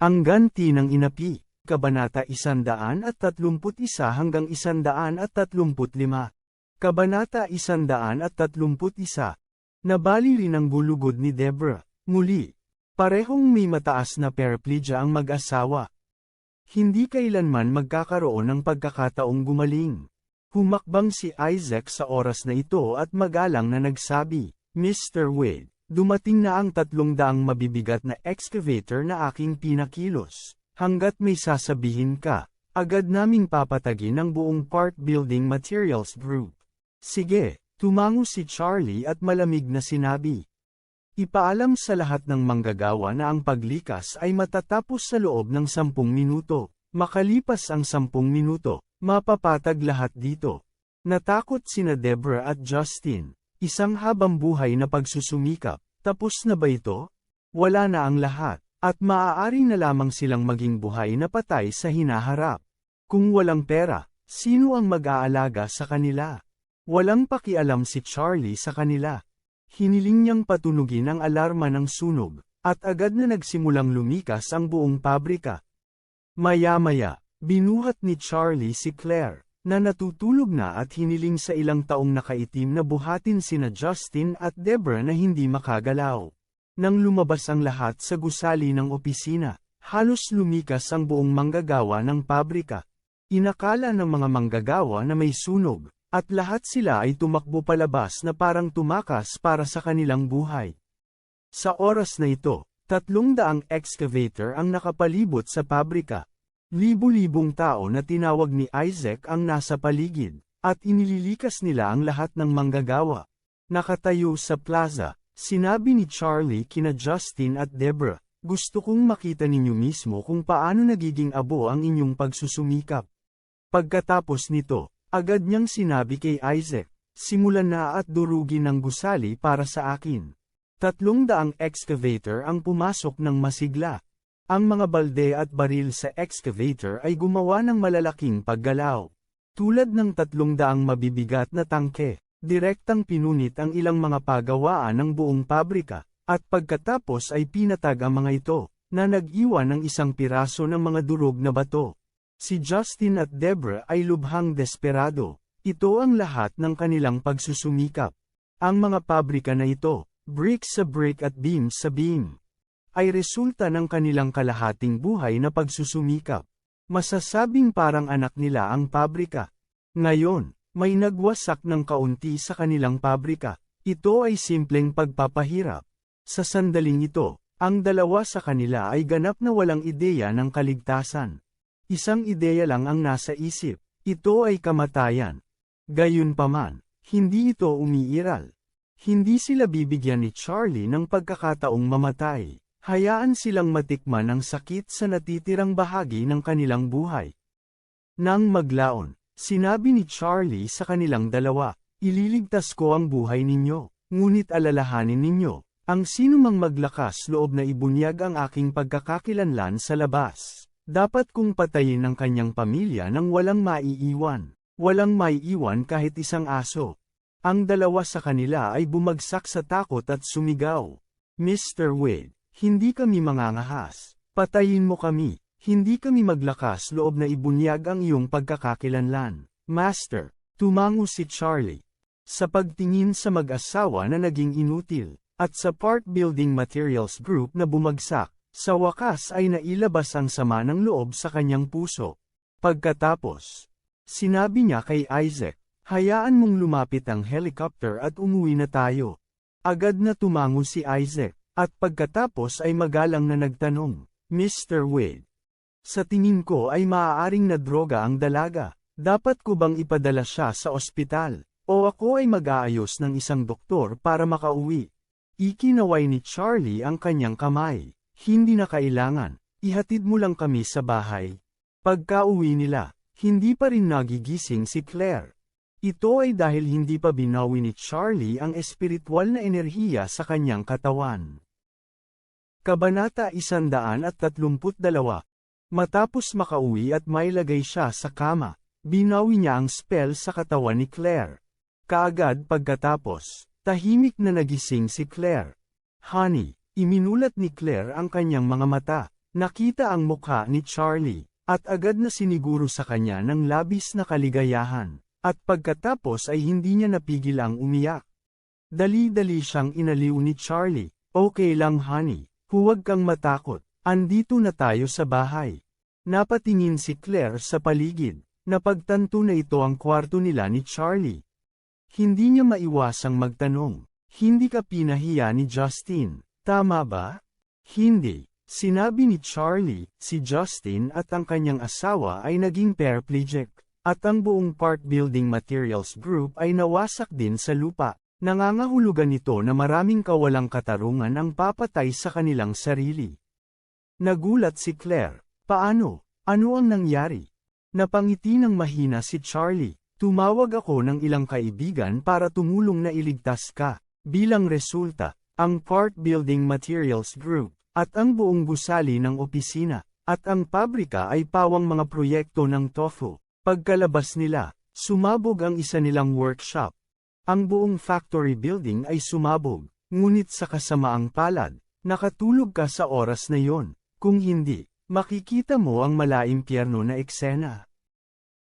Ang ganti ng inapi, Kabanata 131 hanggang 135. Kabanata 131. Nabali rin ang gulugod ni Deborah, muli. Parehong may mataas na paraplegia ang mag-asawa. Hindi kailanman magkakaroon ng pagkakataong gumaling. Humakbang si Isaac sa oras na ito at magalang na nagsabi, Mr. Wade, Dumating na ang tatlong daang mabibigat na excavator na aking pinakilos. Hanggat may sasabihin ka, agad naming papatagin ang buong Park Building Materials Group. Sige, tumango si Charlie at malamig na sinabi. Ipaalam sa lahat ng manggagawa na ang paglikas ay matatapos sa loob ng sampung minuto. Makalipas ang sampung minuto, mapapatag lahat dito. Natakot sina Deborah at Justin. Isang habang buhay na pagsusumikap, tapos na ba ito? Wala na ang lahat, at maaari na lamang silang maging buhay na patay sa hinaharap. Kung walang pera, sino ang mag-aalaga sa kanila? Walang pakialam si Charlie sa kanila. Hiniling niyang patunugin ang alarma ng sunog, at agad na nagsimulang lumikas ang buong pabrika. Maya-maya, binuhat ni Charlie si Claire na natutulog na at hiniling sa ilang taong nakaitim na buhatin sina Justin at Deborah na hindi makagalaw. Nang lumabas ang lahat sa gusali ng opisina, halos lumikas ang buong manggagawa ng pabrika. Inakala ng mga manggagawa na may sunog, at lahat sila ay tumakbo palabas na parang tumakas para sa kanilang buhay. Sa oras na ito, tatlong daang excavator ang nakapalibot sa pabrika, Libu-libong tao na tinawag ni Isaac ang nasa paligid, at inililikas nila ang lahat ng manggagawa. Nakatayo sa plaza, sinabi ni Charlie kina Justin at Deborah, gusto kong makita ninyo mismo kung paano nagiging abo ang inyong pagsusumikap. Pagkatapos nito, agad niyang sinabi kay Isaac, simulan na at durugin ng gusali para sa akin. Tatlong daang excavator ang pumasok ng masigla, ang mga balde at baril sa excavator ay gumawa ng malalaking paggalaw. Tulad ng tatlong daang mabibigat na tangke, direktang pinunit ang ilang mga pagawaan ng buong pabrika, at pagkatapos ay pinatag ang mga ito, na nag-iwan ng isang piraso ng mga durog na bato. Si Justin at Deborah ay lubhang desperado. Ito ang lahat ng kanilang pagsusumikap. Ang mga pabrika na ito, brick sa brick at beam sa beam, ay resulta ng kanilang kalahating buhay na pagsusumikap. Masasabing parang anak nila ang pabrika. Ngayon, may nagwasak ng kaunti sa kanilang pabrika. Ito ay simpleng pagpapahirap. Sa sandaling ito, ang dalawa sa kanila ay ganap na walang ideya ng kaligtasan. Isang ideya lang ang nasa isip. Ito ay kamatayan. Gayunpaman, hindi ito umiiral. Hindi sila bibigyan ni Charlie ng pagkakataong mamatay. Hayaan silang matikman ang sakit sa natitirang bahagi ng kanilang buhay. Nang maglaon, sinabi ni Charlie sa kanilang dalawa, ililigtas ko ang buhay ninyo, ngunit alalahanin ninyo, ang sinumang maglakas loob na ibunyag ang aking pagkakakilanlan sa labas. Dapat kong patayin ang kanyang pamilya nang walang maiiwan. Walang maiiwan kahit isang aso. Ang dalawa sa kanila ay bumagsak sa takot at sumigaw. Mr. Wade, hindi kami mangangahas. Patayin mo kami. Hindi kami maglakas loob na ibunyag ang iyong pagkakakilanlan. Master, tumango si Charlie. Sa pagtingin sa mag-asawa na naging inutil, at sa Park Building Materials Group na bumagsak, sa wakas ay nailabas ang sama ng loob sa kanyang puso. Pagkatapos, sinabi niya kay Isaac, hayaan mong lumapit ang helicopter at umuwi na tayo. Agad na tumango si Isaac. At pagkatapos ay magalang na nagtanong, Mr. Wade. Sa tingin ko ay maaaring na droga ang dalaga. Dapat ko bang ipadala siya sa ospital? O ako ay mag-aayos ng isang doktor para makauwi? Ikinaway ni Charlie ang kanyang kamay. Hindi na kailangan. Ihatid mo lang kami sa bahay. Pagka uwi nila, hindi pa rin nagigising si Claire. Ito ay dahil hindi pa binawi ni Charlie ang espiritual na enerhiya sa kanyang katawan. Kabanata 132 Matapos makauwi at mailagay siya sa kama, binawi niya ang spell sa katawan ni Claire. Kaagad pagkatapos, tahimik na nagising si Claire. Honey, iminulat ni Claire ang kanyang mga mata, nakita ang mukha ni Charlie, at agad na siniguro sa kanya ng labis na kaligayahan, at pagkatapos ay hindi niya napigil ang umiyak. Dali-dali siyang inaliw ni Charlie, okay lang honey, huwag kang matakot, andito na tayo sa bahay. Napatingin si Claire sa paligid, napagtanto na ito ang kwarto nila ni Charlie. Hindi niya maiwasang magtanong, hindi ka pinahiya ni Justin, tama ba? Hindi. Sinabi ni Charlie, si Justin at ang kanyang asawa ay naging paraplegic, at ang buong Park Building Materials Group ay nawasak din sa lupa. Nangangahulugan ito na maraming kawalang katarungan ang papatay sa kanilang sarili. Nagulat si Claire, paano? Ano ang nangyari? Napangiti ng mahina si Charlie, tumawag ako ng ilang kaibigan para tumulong na iligtas ka. Bilang resulta, ang Park Building Materials Group, at ang buong gusali ng opisina, at ang pabrika ay pawang mga proyekto ng tofu. Pagkalabas nila, sumabog ang isa nilang workshop. Ang buong factory building ay sumabog, ngunit sa kasamaang palad, nakatulog ka sa oras na yon. Kung hindi, makikita mo ang malaimpyerno na eksena.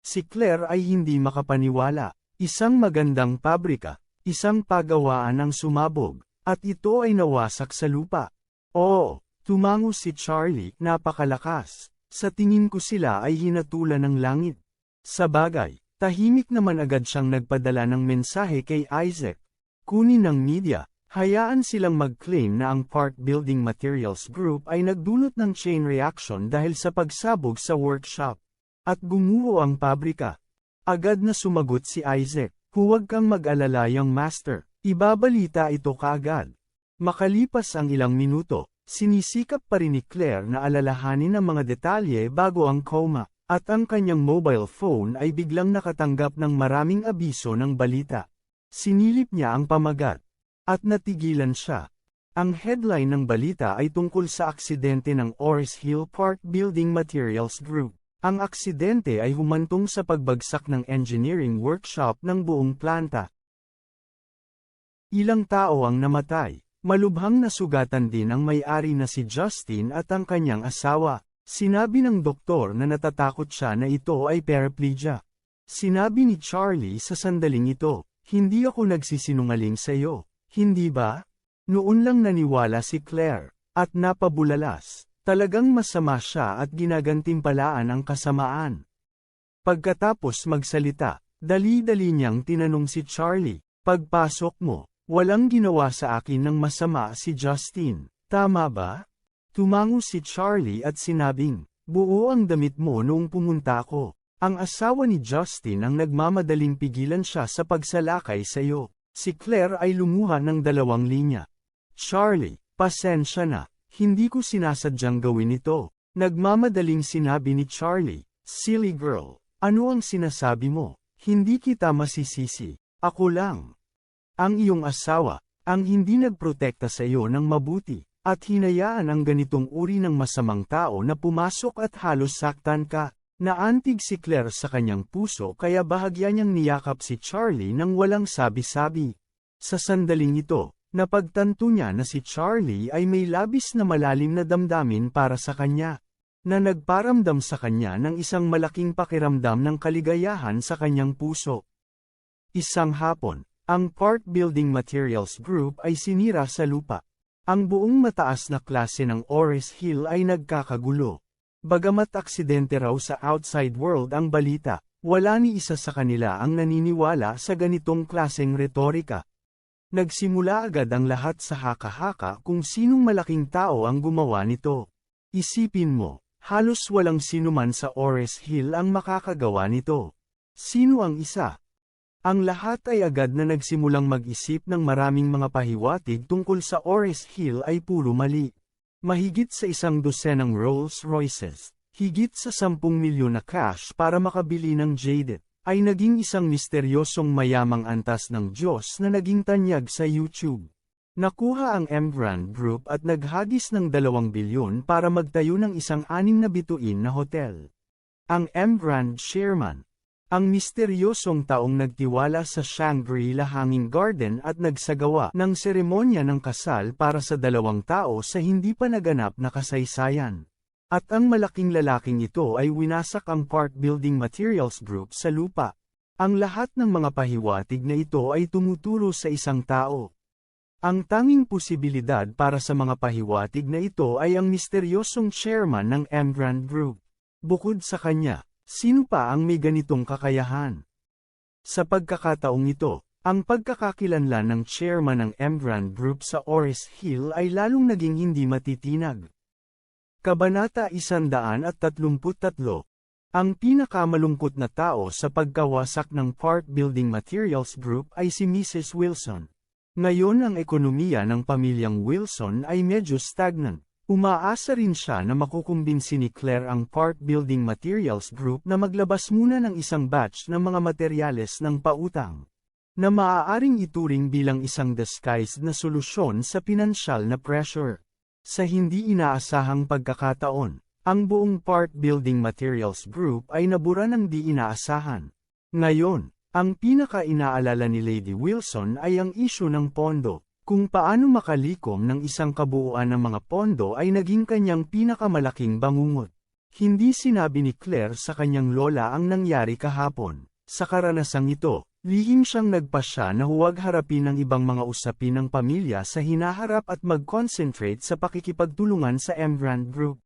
Si Claire ay hindi makapaniwala, isang magandang pabrika, isang pagawaan ang sumabog, at ito ay nawasak sa lupa. Oo, tumango si Charlie, napakalakas. Sa tingin ko sila ay hinatulan ng langit. Sa bagay, tahimik naman agad siyang nagpadala ng mensahe kay Isaac. Kunin ng media, hayaan silang mag-claim na ang Park Building Materials Group ay nagdulot ng chain reaction dahil sa pagsabog sa workshop. At gumuho ang pabrika. Agad na sumagot si Isaac, huwag kang mag-alala yung master, ibabalita ito kaagad. Makalipas ang ilang minuto, sinisikap pa rin ni Claire na alalahanin ang mga detalye bago ang coma, at ang kanyang mobile phone ay biglang nakatanggap ng maraming abiso ng balita. Sinilip niya ang pamagat, at natigilan siya. Ang headline ng balita ay tungkol sa aksidente ng Oris Hill Park Building Materials Group. Ang aksidente ay humantong sa pagbagsak ng engineering workshop ng buong planta. Ilang tao ang namatay. Malubhang nasugatan din ang may-ari na si Justin at ang kanyang asawa. Sinabi ng doktor na natatakot siya na ito ay paraplegia. Sinabi ni Charlie sa sandaling ito, hindi ako nagsisinungaling sa iyo, hindi ba? Noon lang naniwala si Claire, at napabulalas, talagang masama siya at ginagantimpalaan ang kasamaan. Pagkatapos magsalita, dali-dali niyang tinanong si Charlie, pagpasok mo, Walang ginawa sa akin ng masama si Justin, tama ba? Tumango si Charlie at sinabing, buo ang damit mo noong pumunta ako. Ang asawa ni Justin ang nagmamadaling pigilan siya sa pagsalakay sa iyo. Si Claire ay lumuha ng dalawang linya. Charlie, pasensya na, hindi ko sinasadyang gawin ito. Nagmamadaling sinabi ni Charlie, Silly girl, ano ang sinasabi mo? Hindi kita masisisi. Ako lang. Ang iyong asawa, ang hindi nagprotekta sa iyo ng mabuti, at hinayaan ang ganitong uri ng masamang tao na pumasok at halos saktan ka. Naantig si Claire sa kanyang puso kaya bahagya niyang niyakap si Charlie nang walang sabi-sabi. Sa sandaling ito, napagtanto niya na si Charlie ay may labis na malalim na damdamin para sa kanya, na nagparamdam sa kanya ng isang malaking pakiramdam ng kaligayahan sa kanyang puso. Isang hapon, ang Park Building Materials Group ay sinira sa lupa. Ang buong mataas na klase ng Oris Hill ay nagkakagulo. Bagamat aksidente raw sa outside world ang balita, wala ni isa sa kanila ang naniniwala sa ganitong klaseng retorika. Nagsimula agad ang lahat sa haka-haka kung sinong malaking tao ang gumawa nito. Isipin mo, halos walang sinuman sa Oris Hill ang makakagawa nito. Sino ang isa? Ang lahat ay agad na nagsimulang mag-isip ng maraming mga pahiwatig tungkol sa Ores Hill ay puro mali. Mahigit sa isang dosenang Rolls Royces, higit sa 10 milyon na cash para makabili ng jaded, ay naging isang misteryosong mayamang antas ng Diyos na naging tanyag sa YouTube. Nakuha ang Embrand Group at naghagis ng 2 bilyon para magtayo ng isang anim na bituin na hotel. Ang Embrand Chairman, ang misteryosong taong nagtiwala sa Shangri-La Hanging Garden at nagsagawa ng seremonya ng kasal para sa dalawang tao sa hindi pa naganap na kasaysayan. At ang malaking lalaking ito ay winasak ang Park Building Materials Group sa lupa. Ang lahat ng mga pahiwatig na ito ay tumuturo sa isang tao. Ang tanging posibilidad para sa mga pahiwatig na ito ay ang misteryosong chairman ng Embrand Group. Bukod sa kanya, sino pa ang may ganitong kakayahan? Sa pagkakataong ito, ang pagkakakilanlan ng chairman ng Embrand Group sa Oris Hill ay lalong naging hindi matitinag. Kabanata 133 Ang pinakamalungkot na tao sa pagkawasak ng Park Building Materials Group ay si Mrs. Wilson. Ngayon ang ekonomiya ng pamilyang Wilson ay medyo stagnant. Umaasa rin siya na makukumbinsi ni Claire ang Park Building Materials Group na maglabas muna ng isang batch ng mga materyales ng pautang, na maaaring ituring bilang isang disguised na solusyon sa pinansyal na pressure. Sa hindi inaasahang pagkakataon, ang buong Park Building Materials Group ay nabura ng di inaasahan. Ngayon, ang pinaka-inaalala ni Lady Wilson ay ang isyu ng pondo. Kung paano makalikom ng isang kabuuan ng mga pondo ay naging kanyang pinakamalaking bangungot. Hindi sinabi ni Claire sa kanyang lola ang nangyari kahapon. Sa karanasang ito, lihim siyang nagpasya na huwag harapin ang ibang mga usapin ng pamilya sa hinaharap at mag-concentrate sa pakikipagtulungan sa Embrand Group.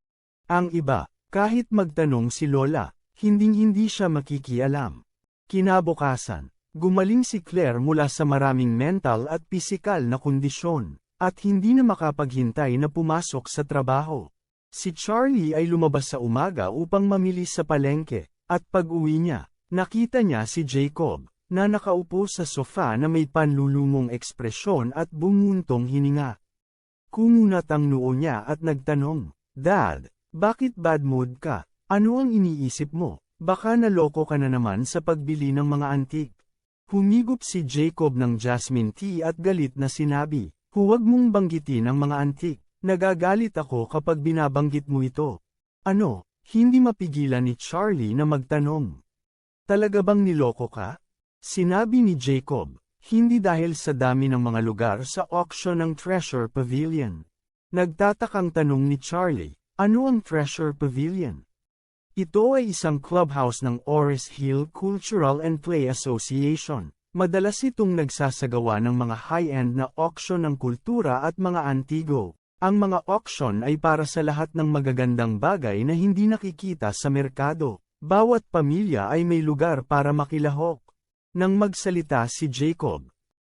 Ang iba, kahit magtanong si lola, hinding-hindi siya makikialam. Kinabukasan, gumaling si Claire mula sa maraming mental at pisikal na kondisyon, at hindi na makapaghintay na pumasok sa trabaho. Si Charlie ay lumabas sa umaga upang mamili sa palengke, at pag-uwi niya, nakita niya si Jacob, na nakaupo sa sofa na may panlulumong ekspresyon at bumuntong hininga. Kumunat ang noo niya at nagtanong, Dad, bakit bad mood ka? Ano ang iniisip mo? Baka naloko ka na naman sa pagbili ng mga antik. Humigop si Jacob ng jasmine tea at galit na sinabi, huwag mong banggitin ang mga antik. Nagagalit ako kapag binabanggit mo ito. Ano, hindi mapigilan ni Charlie na magtanong. Talaga bang niloko ka? Sinabi ni Jacob, hindi dahil sa dami ng mga lugar sa auction ng Treasure Pavilion. Nagtatakang tanong ni Charlie, ano ang Treasure Pavilion? Ito ay isang clubhouse ng Oris Hill Cultural and Play Association. Madalas itong nagsasagawa ng mga high-end na auction ng kultura at mga antigo. Ang mga auction ay para sa lahat ng magagandang bagay na hindi nakikita sa merkado. Bawat pamilya ay may lugar para makilahok. Nang magsalita si Jacob,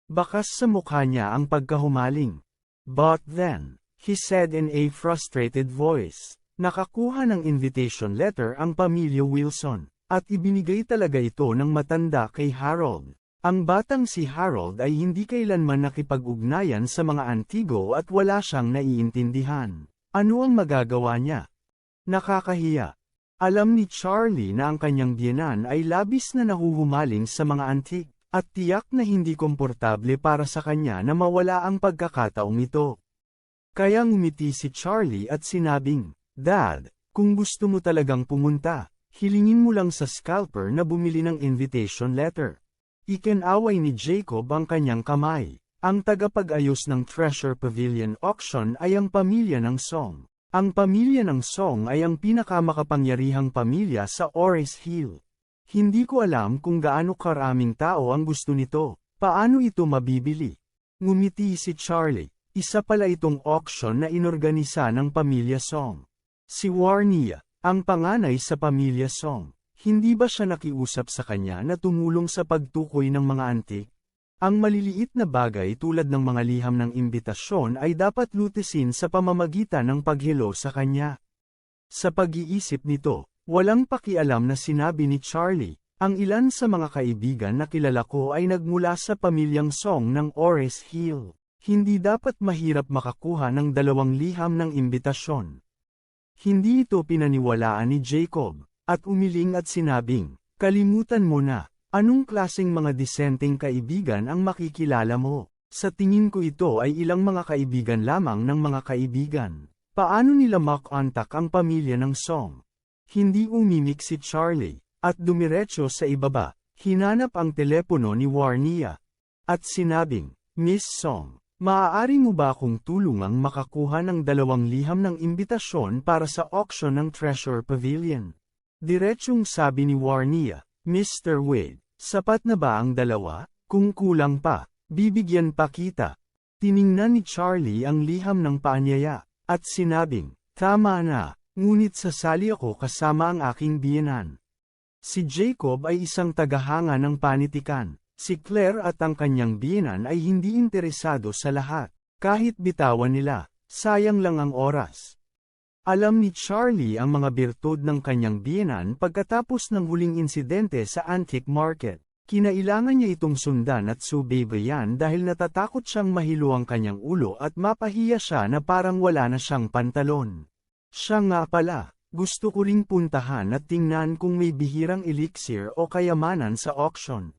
bakas sa mukha niya ang pagkahumaling. But then, he said in a frustrated voice, Nakakuha ng invitation letter ang pamilya Wilson, at ibinigay talaga ito ng matanda kay Harold. Ang batang si Harold ay hindi kailanman nakipag-ugnayan sa mga antigo at wala siyang naiintindihan. Ano ang magagawa niya? Nakakahiya. Alam ni Charlie na ang kanyang biyenan ay labis na nahuhumaling sa mga antik, at tiyak na hindi komportable para sa kanya na mawala ang pagkakataong ito. Kaya ngumiti si Charlie at sinabing, Dad, kung gusto mo talagang pumunta, hilingin mo lang sa scalper na bumili ng invitation letter. Ikinaway ni Jacob ang kanyang kamay. Ang tagapag-ayos ng Treasure Pavilion Auction ay ang pamilya ng Song. Ang pamilya ng Song ay ang pinakamakapangyarihang pamilya sa Oris Hill. Hindi ko alam kung gaano karaming tao ang gusto nito. Paano ito mabibili? Ngumiti si Charlie. Isa pala itong auction na inorganisa ng pamilya Song. Si Warnia, ang panganay sa pamilya Song, hindi ba siya nakiusap sa kanya na tumulong sa pagtukoy ng mga antik? Ang maliliit na bagay tulad ng mga liham ng imbitasyon ay dapat lutisin sa pamamagitan ng paghilo sa kanya. Sa pag-iisip nito, walang pakialam na sinabi ni Charlie, ang ilan sa mga kaibigan na kilala ko ay nagmula sa pamilyang Song ng Ores Hill. Hindi dapat mahirap makakuha ng dalawang liham ng imbitasyon. Hindi ito pinaniwalaan ni Jacob, at umiling at sinabing, Kalimutan mo na, anong klaseng mga disenteng kaibigan ang makikilala mo? Sa tingin ko ito ay ilang mga kaibigan lamang ng mga kaibigan. Paano nila makontak ang pamilya ng Song? Hindi umimik si Charlie, at dumiretso sa ibaba, hinanap ang telepono ni Warnia. At sinabing, Miss Song, maaari mo ba akong tulungang makakuha ng dalawang liham ng imbitasyon para sa auction ng Treasure Pavilion? Diretsyong sabi ni Warnia, Mr. Wade, sapat na ba ang dalawa? Kung kulang pa, bibigyan pa kita. Tiningnan ni Charlie ang liham ng paanyaya, at sinabing, Tama na, ngunit sasali ako kasama ang aking biyenan. Si Jacob ay isang tagahanga ng panitikan. Si Claire at ang kanyang biyenan ay hindi interesado sa lahat. Kahit bitawan nila, sayang lang ang oras. Alam ni Charlie ang mga birtud ng kanyang biyenan pagkatapos ng huling insidente sa antique market. Kinailangan niya itong sundan at subaybayan dahil natatakot siyang mahilo ang kanyang ulo at mapahiya siya na parang wala na siyang pantalon. Siya nga pala, gusto ko ring puntahan at tingnan kung may bihirang elixir o kayamanan sa auction.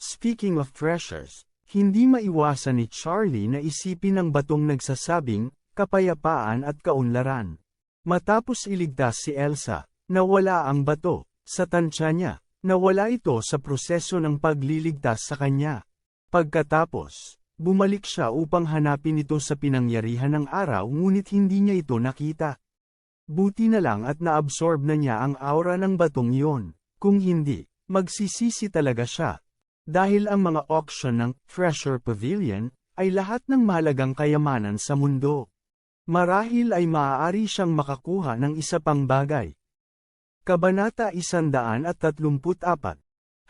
Speaking of treasures, hindi maiwasan ni Charlie na isipin ang batong nagsasabing, kapayapaan at kaunlaran. Matapos iligtas si Elsa, nawala ang bato, sa tansya niya, nawala ito sa proseso ng pagliligtas sa kanya. Pagkatapos, bumalik siya upang hanapin ito sa pinangyarihan ng araw ngunit hindi niya ito nakita. Buti na lang at naabsorb na niya ang aura ng batong iyon, kung hindi, magsisisi talaga siya. Dahil ang mga auction ng Treasure Pavilion ay lahat ng mahalagang kayamanan sa mundo. Marahil ay maaari siyang makakuha ng isa pang bagay. Kabanata 134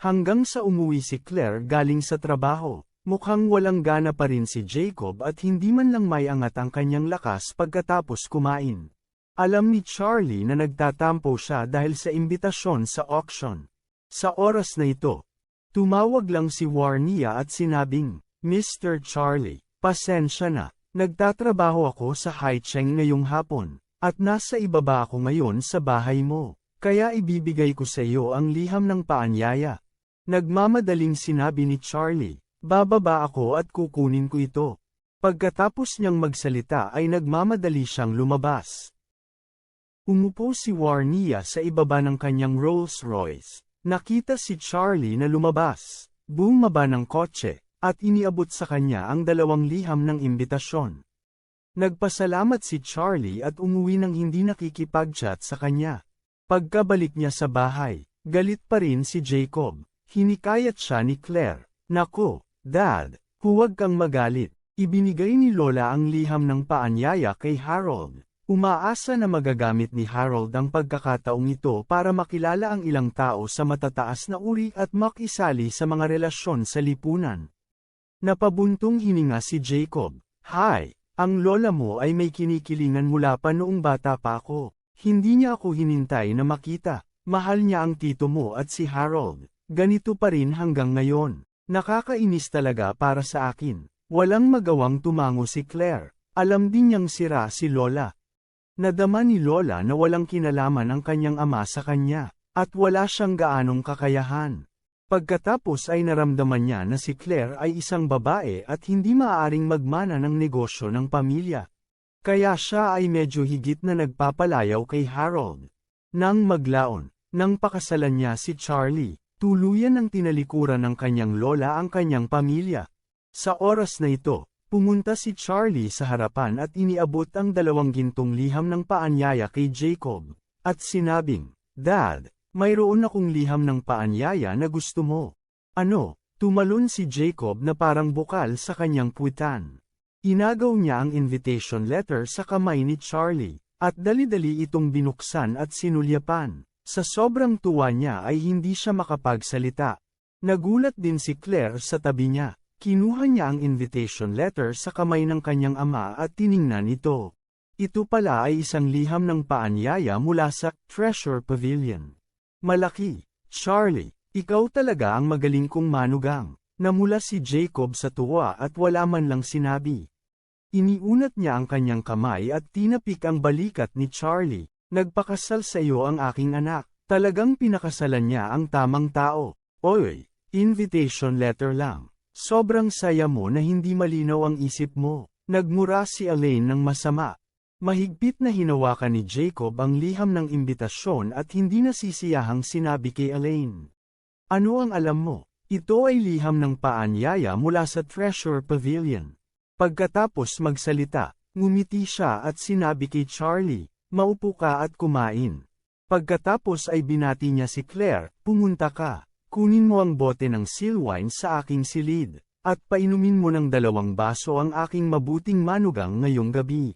Hanggang sa umuwi si Claire galing sa trabaho, mukhang walang gana pa rin si Jacob at hindi man lang may angat ang kanyang lakas pagkatapos kumain. Alam ni Charlie na nagtatampo siya dahil sa imbitasyon sa auction. Sa oras na ito, tumawag lang si Warnia at sinabing, Mr. Charlie, pasensya na, Nagtatrabaho ako sa Haicheng ngayong hapon, at nasa ibaba ako ngayon sa bahay mo, kaya ibibigay ko sa iyo ang liham ng paanyaya. Nagmamadaling sinabi ni Charlie, bababa ako at kukunin ko ito. Pagkatapos niyang magsalita ay nagmamadali siyang lumabas. Umupo si Warnia sa ibaba ng kanyang Rolls Royce. Nakita si Charlie na lumabas, bumaba ng kotse, at iniabot sa kanya ang dalawang liham ng imbitasyon. Nagpasalamat si Charlie at umuwi ng hindi nakikipag-chat sa kanya. Pagkabalik niya sa bahay, galit pa rin si Jacob. Hinikayat siya ni Claire. Nako, Dad, huwag kang magalit. Ibinigay ni Lola ang liham ng paanyaya kay Harold. Umaasa na magagamit ni Harold ang pagkakataong ito para makilala ang ilang tao sa matataas na uri at makisali sa mga relasyon sa lipunan. Napabuntong hininga si Jacob. Hi, ang lola mo ay may kinikilingan mula pa noong bata pa ako. Hindi niya ako hinintay na makita. Mahal niya ang tito mo at si Harold. Ganito pa rin hanggang ngayon. Nakakainis talaga para sa akin. Walang magawang tumango si Claire. Alam din niyang sira si Lola. Nadama ni Lola na walang kinalaman ang kanyang ama sa kanya, at wala siyang gaanong kakayahan. Pagkatapos ay naramdaman niya na si Claire ay isang babae at hindi maaaring magmana ng negosyo ng pamilya. Kaya siya ay medyo higit na nagpapalayaw kay Harold. Nang maglaon, nang pakasalan niya si Charlie, tuluyan ang tinalikuran ng kanyang lola ang kanyang pamilya. Sa oras na ito, pumunta si Charlie sa harapan at iniabot ang dalawang gintong liham ng paanyaya kay Jacob, at sinabing, Dad, mayroon akong liham ng paanyaya na gusto mo. Ano, tumalon si Jacob na parang bukal sa kanyang puwitan. Inagaw niya ang invitation letter sa kamay ni Charlie, at dali-dali itong binuksan at sinulyapan. Sa sobrang tuwa niya ay hindi siya makapagsalita. Nagulat din si Claire sa tabi niya. Kinuha niya ang invitation letter sa kamay ng kanyang ama at tiningnan ito. Ito pala ay isang liham ng paanyaya mula sa Treasure Pavilion. Malaki, Charlie, ikaw talaga ang magaling kong manugang. Namula si Jacob sa tuwa at wala man lang sinabi. Iniunat niya ang kanyang kamay at tinapik ang balikat ni Charlie. Nagpakasal sa iyo ang aking anak. Talagang pinakasalan niya ang tamang tao. Oy, invitation letter lang. Sobrang saya mo na hindi malinaw ang isip mo. Nagmura si Elaine ng masama. Mahigpit na hinawakan ni Jacob ang liham ng imbitasyon at hindi nasisiyahang sinabi kay Elaine. Ano ang alam mo? Ito ay liham ng paanyaya mula sa Treasure Pavilion. Pagkatapos magsalita, ngumiti siya at sinabi kay Charlie, maupo ka at kumain. Pagkatapos ay binati niya si Claire, pumunta ka. Kunin mo ang bote ng seal wine sa aking silid, at painumin mo ng dalawang baso ang aking mabuting manugang ngayong gabi.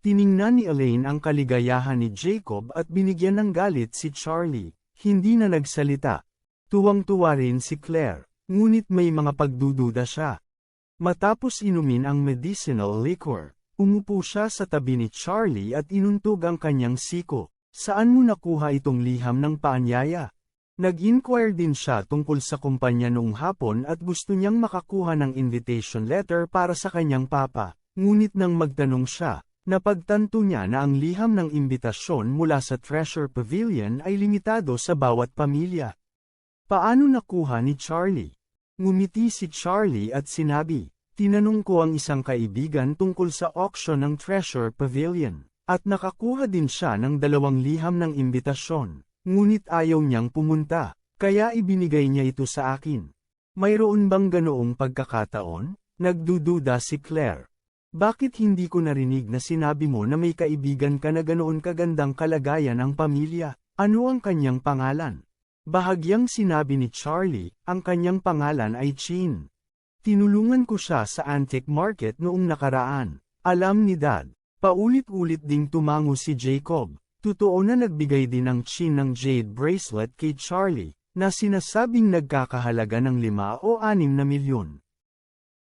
Tiningnan ni Elaine ang kaligayahan ni Jacob at binigyan ng galit si Charlie, hindi na nagsalita. Tuwang-tuwa rin si Claire, ngunit may mga pagdududa siya. Matapos inumin ang medicinal liquor, umupo siya sa tabi ni Charlie at inuntog ang kanyang siko. Saan mo nakuha itong liham ng paanyaya? Nag-inquire din siya tungkol sa kumpanya noong hapon at gusto niyang makakuha ng invitation letter para sa kanyang papa. Ngunit nang magtanong siya, napagtanto niya na ang liham ng imbitasyon mula sa Treasure Pavilion ay limitado sa bawat pamilya. Paano nakuha ni Charlie? Ngumiti si Charlie at sinabi, Tinanong ko ang isang kaibigan tungkol sa auction ng Treasure Pavilion, at nakakuha din siya ng dalawang liham ng imbitasyon. Ngunit ayaw niyang pumunta, kaya ibinigay niya ito sa akin. Mayroon bang ganoong pagkakataon? Nagdududa si Claire. Bakit hindi ko narinig na sinabi mo na may kaibigan ka na ganoon kagandang kalagayan ang pamilya? Ano ang kanyang pangalan? Bahagyang sinabi ni Charlie, ang kanyang pangalan ay Chin. Tinulungan ko siya sa antique market noong nakaraan. Alam ni Dad, paulit-ulit ding tumango si Jacob. Totoo na nagbigay din ng Chin ng jade bracelet kay Charlie, na sinasabing nagkakahalaga ng 5 o 6 na milyon.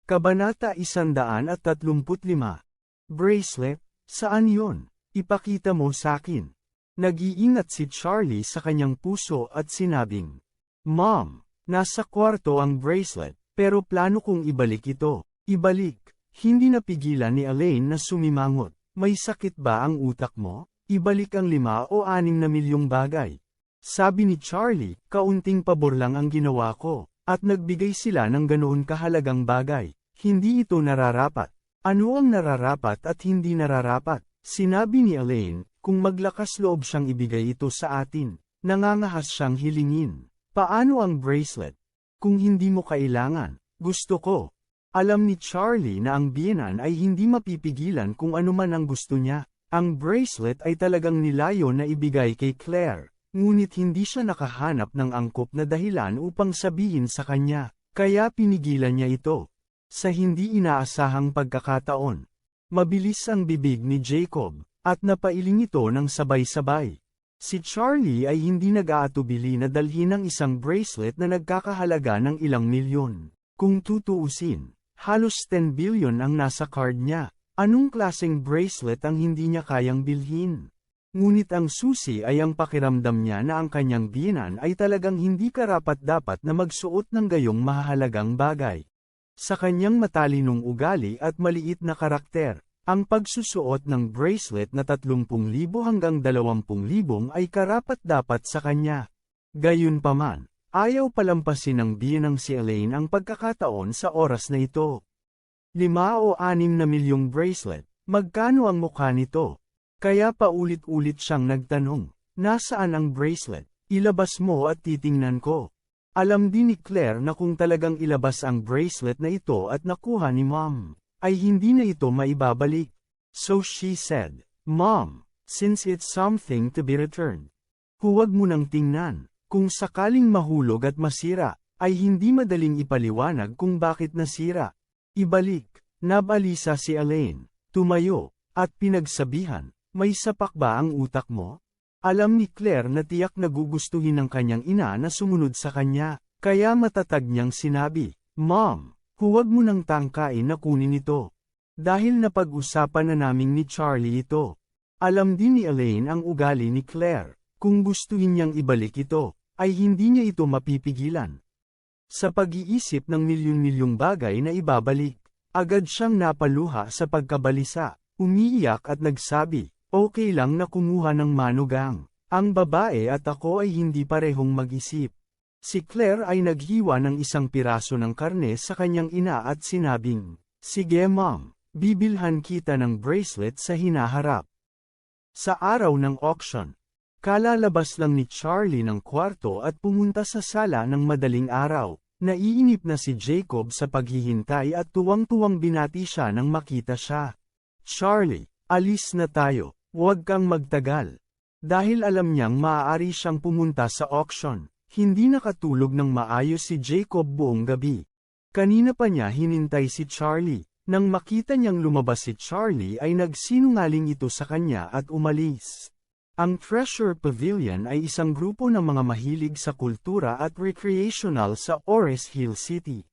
Kabanata 135 Bracelet, saan yon? Ipakita mo sa akin. Nag-iingat si Charlie sa kanyang puso at sinabing, Mom, nasa kwarto ang bracelet, pero plano kong ibalik ito. Ibalik. Hindi napigilan ni Elaine na sumimangot. May sakit ba ang utak mo? Ibalik ang lima o anim na milyong bagay. Sabi ni Charlie, kaunting pabor lang ang ginawa ko, at nagbigay sila ng ganoon kahalagang bagay. Hindi ito nararapat. Ano ang nararapat at hindi nararapat? Sinabi ni Elaine, kung maglakas loob siyang ibigay ito sa atin, nangangahas siyang hilingin. Paano ang bracelet? Kung hindi mo kailangan, gusto ko. Alam ni Charlie na ang biyenan ay hindi mapipigilan kung ano man ang gusto niya. Ang bracelet ay talagang nilayo na ibigay kay Claire, ngunit hindi siya nakahanap ng angkop na dahilan upang sabihin sa kanya, kaya pinigilan niya ito. Sa hindi inaasahang pagkakataon, mabilis ang bibig ni Jacob, at napailing ito ng sabay-sabay. Si Charlie ay hindi nag-aatubili na dalhin ng isang bracelet na nagkakahalaga ng ilang milyon. Kung tutuusin, halos 10 billion ang nasa card niya. Anong klaseng bracelet ang hindi niya kayang bilhin? Ngunit ang susi ay ang pakiramdam niya na ang kanyang binan ay talagang hindi karapat-dapat na magsuot ng gayong mahalagang bagay. Sa kanyang matalinong ugali at maliit na karakter, ang pagsusuot ng bracelet na 30,000 hanggang 20,000 ay karapat-dapat sa kanya. Gayunpaman, ayaw palampasin ng biyanang si Elaine ang pagkakataon sa oras na ito. Lima o anim na milyong bracelet, magkano ang mukha nito? Kaya paulit-ulit siyang nagtanong, nasaan ang bracelet? Ilabas mo at titingnan ko. Alam din ni Claire na kung talagang ilabas ang bracelet na ito at nakuha ni Mom, ay hindi na ito maibabalik. So she said, Mom, since it's something to be returned, huwag mo nang tingnan. Kung sakaling mahulog at masira, ay hindi madaling ipaliwanag kung bakit nasira. Ibalik, nabalisa si Elaine, tumayo, at pinagsabihan, may sapak ba ang utak mo? Alam ni Claire na tiyak nagugustuhin ng kanyang ina na sumunod sa kanya, kaya matatag niyang sinabi, Mom, huwag mo nang tangkain na kunin ito. Dahil napag-usapan na naming ni Charlie ito. Alam din ni Elaine ang ugali ni Claire, kung gustuhin niyang ibalik ito, ay hindi niya ito mapipigilan. Sa pag-iisip ng milyon-milyong bagay na ibabalik, agad siyang napaluha sa pagkabalisa, umiiyak at nagsabi, okay lang na kumuha ng manugang. Ang babae at ako ay hindi parehong mag-isip. Si Claire ay naghiwa ng isang piraso ng karne sa kanyang ina at sinabing, Sige mom, bibilhan kita ng bracelet sa hinaharap. Sa araw ng auction, kalalabas lang ni Charlie ng kwarto at pumunta sa sala ng madaling araw. Naiinip na si Jacob sa paghihintay at tuwang-tuwang binati siya nang makita siya. Charlie, alis na tayo, huwag kang magtagal. Dahil alam niyang maaari siyang pumunta sa auction, hindi nakatulog ng maayos si Jacob buong gabi. Kanina pa niya hinintay si Charlie. Nang makita niyang lumabas si Charlie ay nagsinungaling ito sa kanya at umalis. Ang Treasure Pavilion ay isang grupo ng mga mahilig sa kultura at recreational sa Ores Hill City.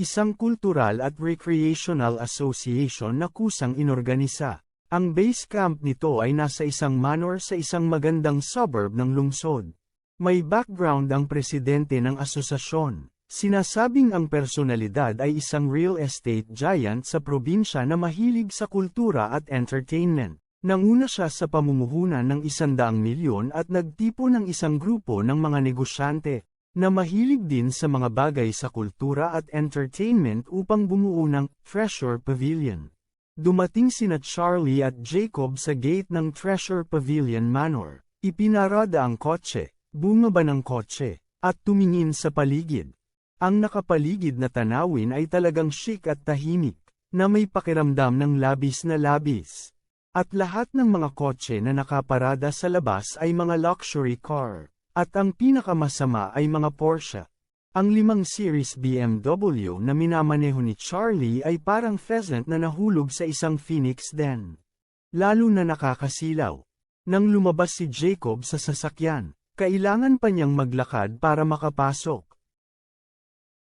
Isang kultural at recreational association na kusang inorganisa. Ang base camp nito ay nasa isang manor sa isang magandang suburb ng lungsod. May background ang presidente ng asosasyon. Sinasabing ang personalidad ay isang real estate giant sa probinsya na mahilig sa kultura at entertainment. Nanguna siya sa pamumuhunan ng isandaang milyon at nagtipo ng isang grupo ng mga negosyante, na mahilig din sa mga bagay sa kultura at entertainment upang bumuo ng Treasure Pavilion. Dumating sina Charlie at Jacob sa gate ng Treasure Pavilion Manor. Ipinarada ang kotse, bumaba ng kotse, at tumingin sa paligid. Ang nakapaligid na tanawin ay talagang chic at tahimik, na may pakiramdam ng labis na labis. At lahat ng mga kotse na nakaparada sa labas ay mga luxury car. At ang pinakamasama ay mga Porsche. Ang limang series BMW na minamaneho ni Charlie ay parang pheasant na nahulog sa isang phoenix den. Lalo na nakakasilaw. Nang lumabas si Jacob sa sasakyan, kailangan pa niyang maglakad para makapasok.